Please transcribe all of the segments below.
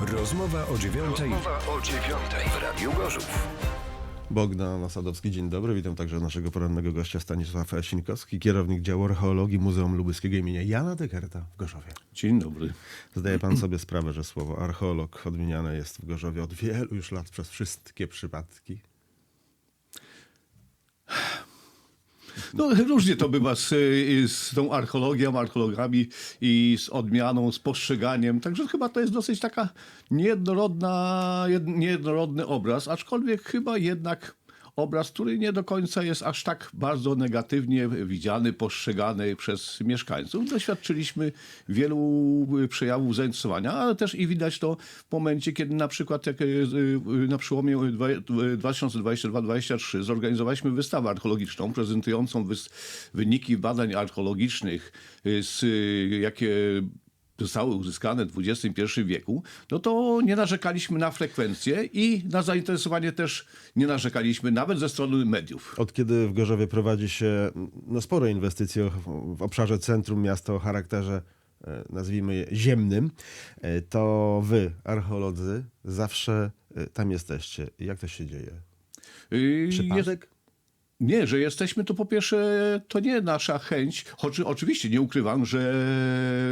Rozmowa o dziewiątej Rozmowa o dziewiątej w Radiu Gorzów. Bogdan Osadowski, dzień dobry. Witam także naszego porannego gościa Stanisław Sińkowski, kierownik działu archeologii Muzeum Lubuskiego imienia Jana Dekerta w Gorzowie. Dzień dobry. Zdaje pan sobie sprawę, że słowo archeolog odmieniane jest w Gorzowie od wielu już lat przez wszystkie przypadki? No, różnie to bywa z, y, z tą archeologią, archeologami i z odmianą, z postrzeganiem. Także chyba to jest dosyć taka niejednorodna, jed, niejednorodny obraz, aczkolwiek chyba jednak obraz, który nie do końca jest aż tak bardzo negatywnie widziany, postrzegany przez mieszkańców. Doświadczyliśmy wielu y, przejawów zainteresowania, ale też i widać to w momencie, kiedy na przykład jak, y, y, na przełomie dwa- y, 2022-2023 zorganizowaliśmy wystawę archeologiczną prezentującą wyniki badań archeologicznych, z, jakie zostały uzyskane w XXI wieku, no to nie narzekaliśmy na frekwencję i na zainteresowanie też nie narzekaliśmy, nawet ze strony mediów. Od kiedy w Gorzowie prowadzi się no, spore inwestycje w obszarze centrum miasta o charakterze, e, nazwijmy je, ziemnym, e, to wy, archeolodzy, zawsze e, tam jesteście. Jak to się dzieje? Yy, Przypadek? Nie, że jesteśmy to po pierwsze, to nie nasza chęć, choć oczywiście nie ukrywam, że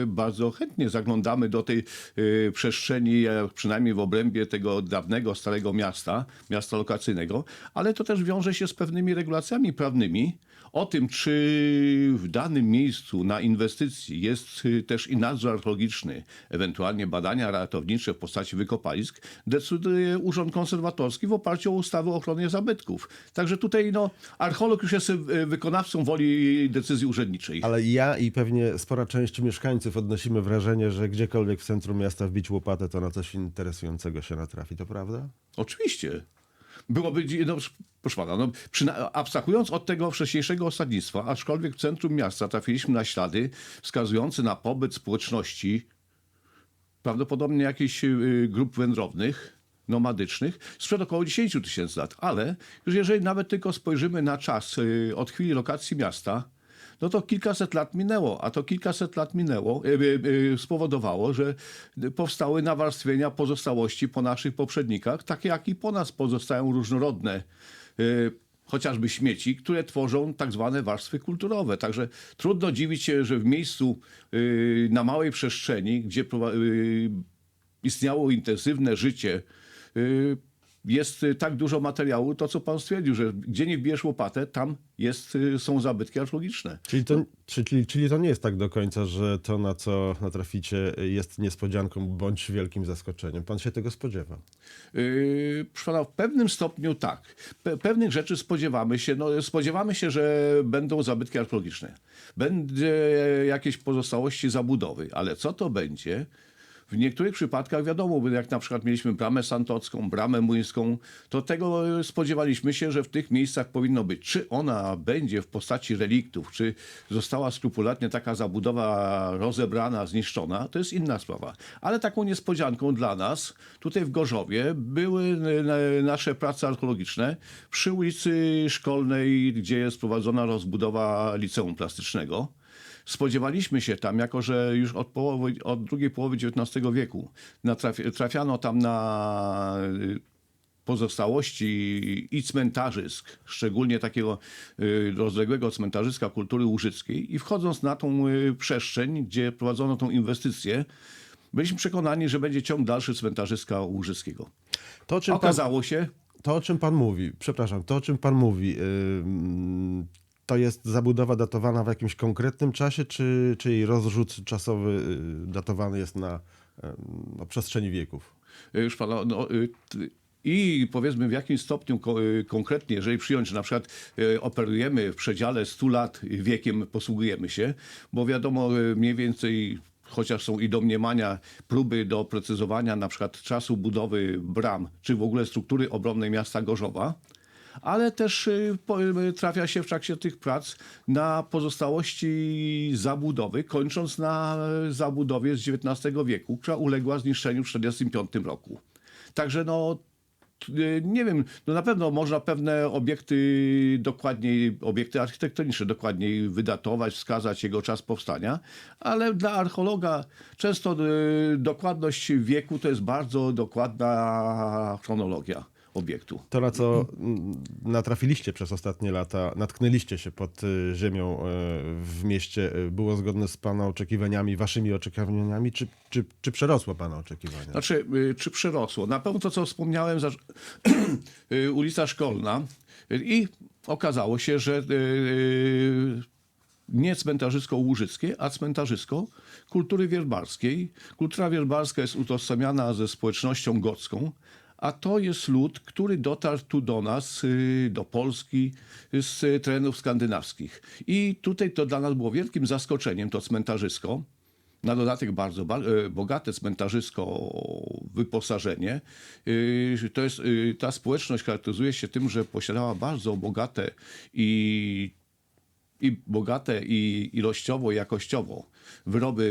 bardzo chętnie zaglądamy do tej y, przestrzeni, przynajmniej w obrębie tego dawnego, starego miasta, miasta lokacyjnego, ale to też wiąże się z pewnymi regulacjami prawnymi o tym, czy w danym miejscu na inwestycji jest y, też i nadzór archeologiczny, ewentualnie badania ratownicze w postaci wykopalisk, decyduje Urząd Konserwatorski w oparciu o ustawę o ochronie zabytków. Także tutaj no, archeolog już jest y, wykonawcą woli decyzji urzędniczej. Ale ja i pewnie spora część mieszkańców odnosimy wrażenie, że gdziekolwiek w centrum miasta wbić łopatę, to na coś interesującego się natrafi. To prawda? Oczywiście. Byłoby, no, proszę pana, no, przyna- abstrahując od tego wcześniejszego osadnictwa, aczkolwiek w centrum miasta trafiliśmy na ślady wskazujące na pobyt społeczności, prawdopodobnie jakichś y, grup wędrownych, nomadycznych, sprzed około 10 tysięcy lat. Ale już jeżeli nawet tylko spojrzymy na czas y, od chwili lokacji miasta, no to kilkaset lat minęło, a to kilkaset lat minęło, y, y, y, spowodowało, że powstały nawarstwienia pozostałości po naszych poprzednikach, takie jak i po nas pozostają różnorodne chociażby śmieci, które tworzą tak zwane warstwy kulturowe. Także trudno dziwić się, że w miejscu na małej przestrzeni, gdzie istniało intensywne życie, jest y, tak dużo materiału, to co pan stwierdził, że gdzie nie wbijesz łopatę, tam jest, y, są zabytki archeologiczne. Czyli to, czy- czyli, czyli to nie jest tak do końca, że to, na co natraficie, jest niespodzianką bądź wielkim zaskoczeniem. Pan się tego spodziewa. Yy, proszę pana, w pewnym stopniu tak. Pe- pewnych rzeczy spodziewamy się. No, spodziewamy się, że będą zabytki archeologiczne. Będzie jakieś pozostałości zabudowy, ale co to będzie? W niektórych przypadkach wiadomo, jak na przykład mieliśmy bramę santocką, bramę młyńską, to tego spodziewaliśmy się, że w tych miejscach powinno być. Czy ona będzie w postaci reliktów, czy została skrupulatnie taka zabudowa rozebrana, zniszczona, to jest inna sprawa. Ale taką niespodzianką dla nas tutaj w Gorzowie były nasze prace archeologiczne przy ulicy Szkolnej, gdzie jest prowadzona rozbudowa liceum plastycznego. Spodziewaliśmy się tam, jako że już od, połowy, od drugiej połowy XIX wieku natrafi, trafiano tam na y, pozostałości i cmentarzysk, szczególnie takiego y, rozległego cmentarzyska kultury łużyckiej i wchodząc na tą y, przestrzeń, gdzie prowadzono tą inwestycję, byliśmy przekonani, że będzie ciąg dalszy cmentarzyska łużyckiego. To, o czym pan, Okazało się, to, o czym pan mówi, przepraszam, to, o czym pan mówi, to jest zabudowa datowana w jakimś konkretnym czasie, czy, czy jej rozrzut czasowy yy, datowany jest na, na przestrzeni wieków? Y, już pana, no, y, i powiedzmy w jakim stopniu y, konkretnie, jeżeli przyjąć, że na przykład y, operujemy w przedziale 100 lat wiekiem, posługujemy się, bo wiadomo y, mniej więcej, chociaż są i domniemania, próby do precyzowania na przykład czasu budowy bram, czy w ogóle struktury obronnej miasta Gorzowa, ale też y, y, trafia się w trakcie tych prac na pozostałości zabudowy, kończąc na zabudowie z XIX wieku, która uległa zniszczeniu w 1945 roku. Także no, y, nie wiem, no na pewno można pewne obiekty dokładniej, obiekty architektoniczne dokładniej wydatować, wskazać jego czas powstania, ale dla archeologa często y, dokładność wieku to jest bardzo dokładna chronologia obiektu. To, na co mm, natrafiliście przez ostatnie lata, natknęliście się pod y, ziemią y, w mieście, było zgodne z Pana oczekiwaniami, Waszymi oczekiwaniami, czy, czy, czy przerosło Pana oczekiwania? Znaczy, y, czy przerosło? Na pewno to, co wspomniałem, ulica Szkolna i okazało się, że nie cmentarzysko-łużyckie, a cmentarzysko kultury wierbarskiej. Kultura wierbarska jest utożsamiana ze społecznością gocką, a to jest lud, który dotarł tu do nas, y, do Polski z terenów skandynawskich. I tutaj to dla nas było wielkim zaskoczeniem, to cmentarzysko. Na dodatek bardzo ba- e, bogate cmentarzysko wyposażenie. Y, To jest, y, ta społeczność charakteryzuje się tym, że posiadała bardzo bogate i, i bogate i ilościowo, i jakościowo wyroby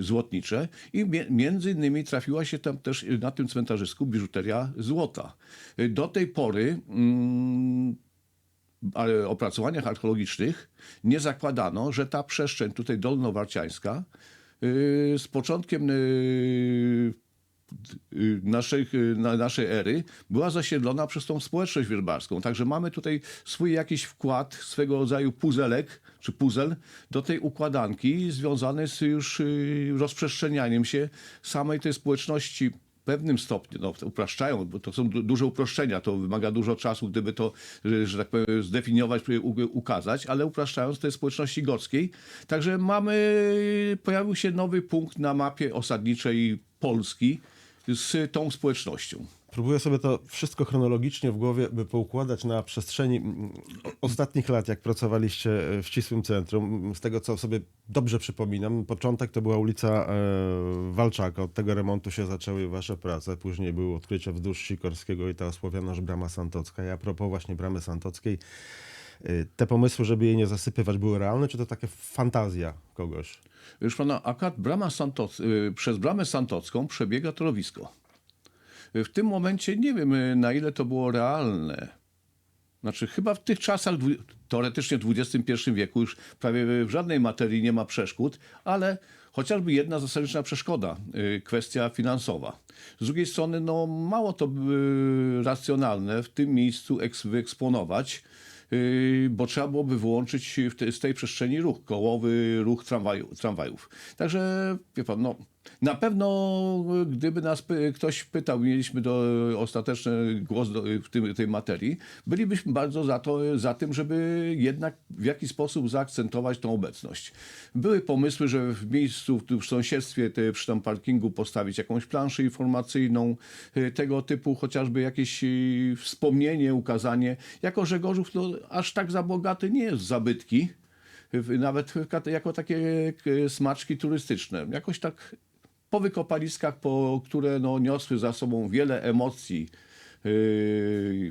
złotnicze i między innymi trafiła się tam też y, na tym cmentarzysku biżuteria złota. Y, Do tej pory mm, opracowaniach archeologicznych nie zakładano, że ta przestrzeń tutaj dolnowarciańska yy, z początkiem yy, yy, naszej, yy, na- naszej ery była zasiedlona przez tą społeczność wierbarską. Także mamy tutaj swój jakiś wkład, swego rodzaju puzelek czy puzel do tej układanki związany z już yy, rozprzestrzenianiem się samej tej społeczności pewnym stopniu, no, upraszczają, bo to są du- duże uproszczenia, to wymaga dużo czasu, gdyby to, że, że tak powiem, zdefiniować, ukazać, ale upraszczając tej społeczności gockiej. Także mamy, pojawił się nowy punkt na mapie osadniczej Polski z tą społecznością. Próbuję sobie to wszystko chronologicznie w głowie by poukładać na przestrzeni mm, ostatnich lat, jak pracowaliście e, w ścisłym centrum. Z tego, co sobie dobrze przypominam, początek to była ulica e, Walczaka. Od tego remontu się zaczęły wasze prace. Później były odkrycia wzdłuż Sikorskiego i ta osławiona Brama Santocka. I a propos właśnie Bramy Santockiej, te pomysły, żeby jej nie zasypywać, były realne, czy to taka fantazja kogoś? Już pana, brama Santoc, y, przez bramę Santocką przebiega torowisko. Y, W tym momencie nie wiem, y, na ile to było realne. Znaczy, chyba w tych czasach, teoretycznie w XXI wieku, już prawie w żadnej materii nie ma przeszkód, ale chociażby jedna zasadnicza przeszkoda, y, kwestia finansowa. Z drugiej strony, no, mało to y, racjonalne w tym miejscu eks- wyeksponować, y, bo trzeba byłoby wyłączyć te, z tej przestrzeni ruch kołowy, ruch tramwaju, tramwajów. Także, wie pan, no, na pewno y, gdyby nas ktoś pytał, mieliśmy do, ostateczny głos do, w tym, tej materii, bylibyśmy bardzo za, to, za tym, żeby jednak w jakiś sposób zaakcentować tą obecność. Były pomysły, że w miejscu, w, sąsiedztwie te, przy tym parkingu postawić jakąś planszę informacyjną, tego typu chociażby jakieś wspomnienie, ukazanie. Jako, że Gorzów no, aż tak za bogaty nie jest zabytki, nawet jako takie smaczki turystyczne. Jakoś tak po wykopaliskach, po, które no, niosły za sobą wiele emocji yy,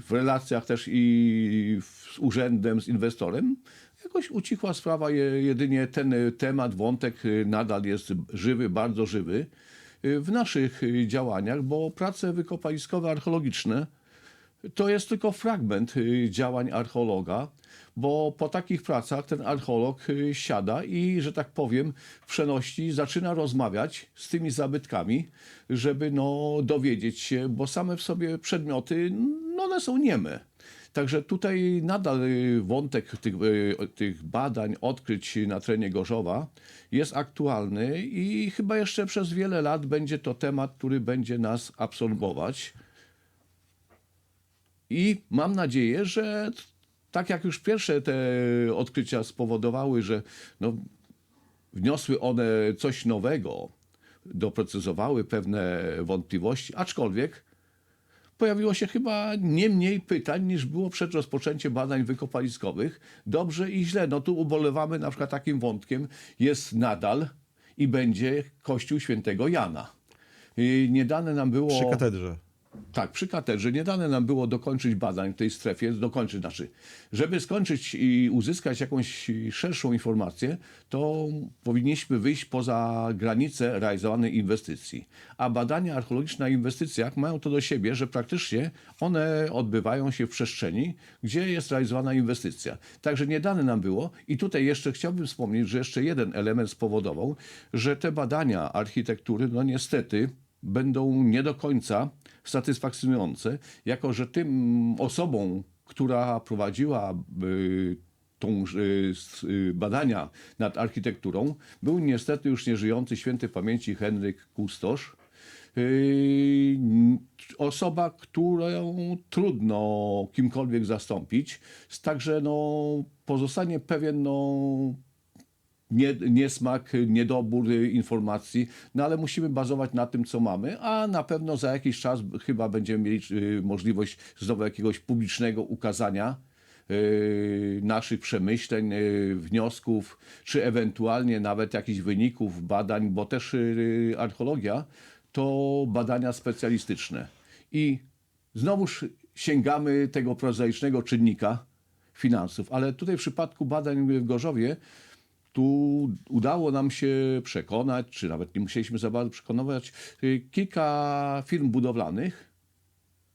w relacjach też i z urzędem, z inwestorem, jakoś ucichła sprawa. Je, jedynie ten temat, wątek y, nadal jest żywy, bardzo żywy y, w naszych y, działaniach, bo prace wykopaliskowe, archeologiczne to jest tylko fragment y, działań archeologa, bo po takich pracach ten archeolog y, siada i, że tak powiem, w przenośni zaczyna rozmawiać z tymi zabytkami, żeby no, dowiedzieć się, bo same w sobie przedmioty, no, one są nieme. Także tutaj nadal y, wątek tych, tych badań, odkryć na terenie Gorzowa jest aktualny i chyba jeszcze przez wiele lat będzie to temat, który będzie nas absorbować. I mam nadzieję, że tak jak już pierwsze te odkrycia spowodowały, że no, wniosły one coś nowego, doprecyzowały pewne wątpliwości, aczkolwiek pojawiło się chyba nie mniej pytań niż było przed rozpoczęciem badań wykopaliskowych. Dobrze i źle. No tu ubolewamy na przykład takim wątkiem jest nadal i będzie Kościół Świętego Jana. I nie dane nam było... Przy katedrze. Tak, przy katedrze nie dane nam było dokończyć badań w tej strefie, dokończyć, znaczy, żeby skończyć i uzyskać jakąś szerszą informację, to powinniśmy wyjść poza granice realizowanej inwestycji. A badania archeologiczne na inwestycjach mają to do siebie, że praktycznie one odbywają się w przestrzeni, gdzie jest realizowana inwestycja. Także nie dane nam było i tutaj jeszcze chciałbym wspomnieć, że jeszcze jeden element spowodował, że te badania architektury, no niestety, będą nie do końca satysfakcjonujące, jako że tym osobom, która prowadziła y, tą y, y, badania nad architekturą, był niestety już nieżyjący świętej pamięci Henryk Kustosz. Osoba, którą trudno kimkolwiek zastąpić, także no, pozostanie pewien no, nie, niesmak, niedobór informacji, no ale musimy bazować na tym, co mamy, a na pewno za jakiś czas chyba będziemy mieli y, możliwość znowu jakiegoś publicznego ukazania y, naszych przemyśleń, y, wniosków, czy ewentualnie nawet jakichś wyników badań, bo też archeologia to badania specjalistyczne. I znowuż sięgamy tego prozaicznego czynnika finansów, ale tutaj w przypadku badań w Gorzowie tu udało nam się przekonać, czy nawet nie musieliśmy za bardzo przekonywać, y, kilka firm budowlanych,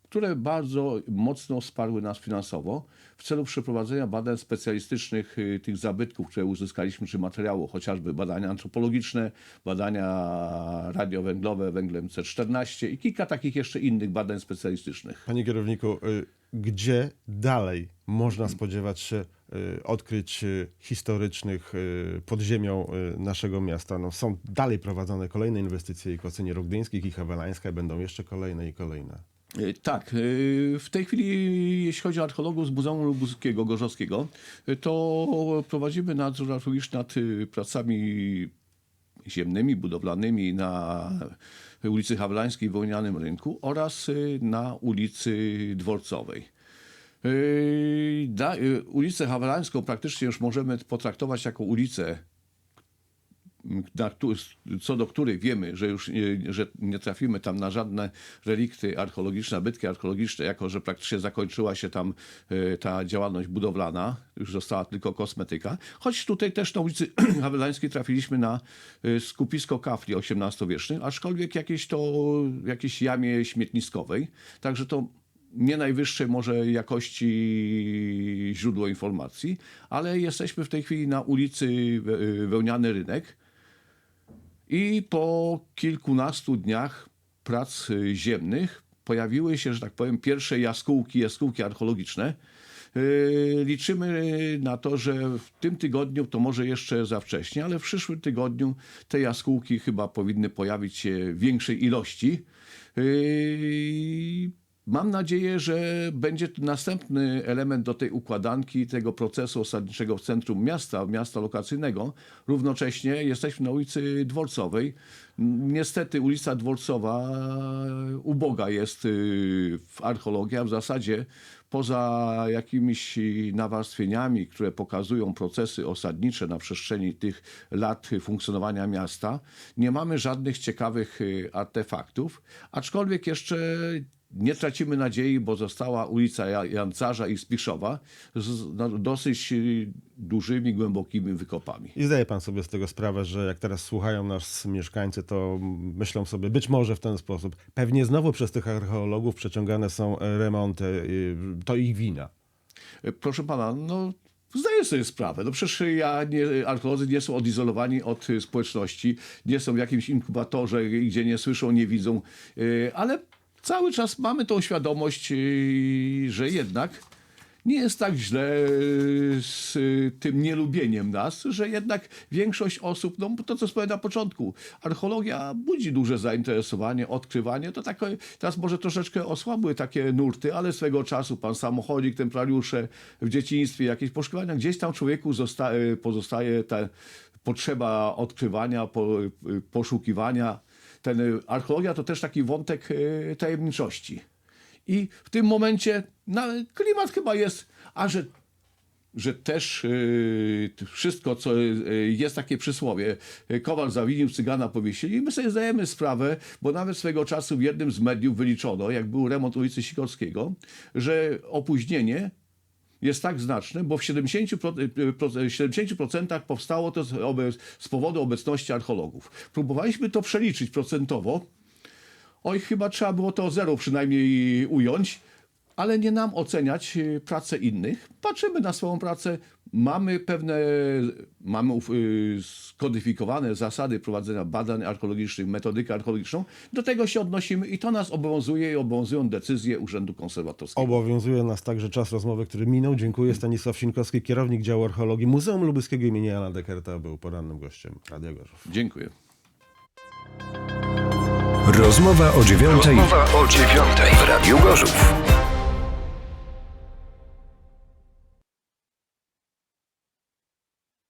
które bardzo mocno wsparły nas finansowo w celu przeprowadzenia badań specjalistycznych y, tych zabytków, które uzyskaliśmy, czy materiału, chociażby badania antropologiczne, badania radiowęglowe węglem C14 i kilka takich jeszcze innych badań specjalistycznych. Panie kierowniku, y, gdzie dalej można spodziewać się odkryć y, historycznych y, pod ziemią y, naszego miasta? No, są dalej prowadzone kolejne inwestycje i Kocynie Rogdyńskich, i Hawelańska, będą jeszcze kolejne i kolejne. Y, Tak, y, w tej chwili, jeśli chodzi o archeologów z Muzeum Lubuskiego Gorzowskiego, y, to prowadzimy nadzór archeologiczny nad y, pracami ziemnymi, budowlanymi na ulicy Hawlańskiej w Wełnianym Rynku oraz y, na ulicy Dworcowej. Y, Da, y, ulicę Hawlańską praktycznie już możemy potraktować jako ulicę na, co do których wiemy, że już nie, że nie trafimy tam na żadne relikty archeologiczne, nabytki archeologiczne, jako że praktycznie zakończyła się tam e, ta działalność budowlana, już została tylko kosmetyka. Choć tutaj też na ulicy Hawelańskiej trafiliśmy na skupisko kafli XVIII-wiecznych, aczkolwiek jakieś to, jakieś jamie śmietniskowej. Także to nie najwyższej może jakości źródło informacji, ale jesteśmy w tej chwili na ulicy We- Wełniany Rynek i po kilkunastu dniach prac ziemnych pojawiły się, że tak powiem, pierwsze jaskółki, jaskółki archeologiczne. Yy, Liczymy na to, że w tym tygodniu, to może jeszcze za wcześnie, ale w przyszłym tygodniu te jaskółki chyba powinny pojawić się w większej ilości. Mam nadzieję, że będzie następny element do tej układanki, tego procesu osadniczego w centrum miasta, miasta lokacyjnego. Równocześnie jesteśmy na ulicy Dworcowej. Niestety ulica Dworcowa uboga jest y, w archeologii, a w zasadzie poza jakimiś nawarstwieniami, które pokazują procesy osadnicze na przestrzeni tych lat funkcjonowania miasta, nie mamy żadnych ciekawych y, artefaktów, aczkolwiek jeszcze nie tracimy nadziei, bo została ulica Ja- Jancarza i Spiszowa z dosyć y, dużymi, głębokimi wykopami. I zdaje pan sobie z tego sprawę, że jak teraz słuchają nas mieszkańcy, to myślą sobie być może w ten sposób. Pewnie znowu przez tych archeologów przeciągane są e, remonty. y, To ich wina. E, Proszę pana, no zdaję sobie sprawę. No przecież ja nie, archeolodzy nie są odizolowani od y, społeczności, nie są w jakimś inkubatorze, gdzie nie słyszą, nie widzą, ale cały czas mamy tą świadomość, y, że jednak nie jest tak źle z y, tym nielubieniem nas, że jednak większość osób, no to co wspomniałem na początku, archeologia budzi duże zainteresowanie, odkrywanie, to tak, teraz może troszeczkę osłabły takie nurty, ale swego czasu pan samochodzik, templariusze w dzieciństwie, jakieś poszukiwania, gdzieś tam człowieku zosta- y, pozostaje ta potrzeba odkrywania, po, y, poszukiwania. Ten, y, archeologia to też taki wątek y, tajemniczości. I w tym momencie na, klimat chyba jest, a że że też y, wszystko, co jest takie przysłowie, Kowal zawinił, cygana powiesili i my sobie zdajemy sprawę, bo nawet swego czasu w jednym z mediów wyliczono, jak był remont ulicy Sikorskiego, że opóźnienie jest tak znaczne, bo w 70%, y, pro- 70% powstało to z powodu obecności archeologów. Próbowaliśmy to przeliczyć procentowo, Oj, chyba trzeba było to zero przynajmniej ująć, ale nie nam oceniać y, pracę innych. Patrzymy na swoją pracę, mamy pewne, mamy y, skodyfikowane zasady prowadzenia badań archeologicznych, metodykę archeologiczną. Do tego się odnosimy i to nas obowiązuje i obowiązują decyzje Urzędu Konserwatorskiego. Obowiązuje nas także czas rozmowy, który minął. Dziękuję. Stanisław Sinkowski, kierownik działu archeologii Muzeum Lubelskiego imienia Jana Dekerta, był porannym gościem Radia Gorzów. Dziękuję. Rozmowa o dziewiątej. Rozmowa o dziewiątej w Radiu Gorzów.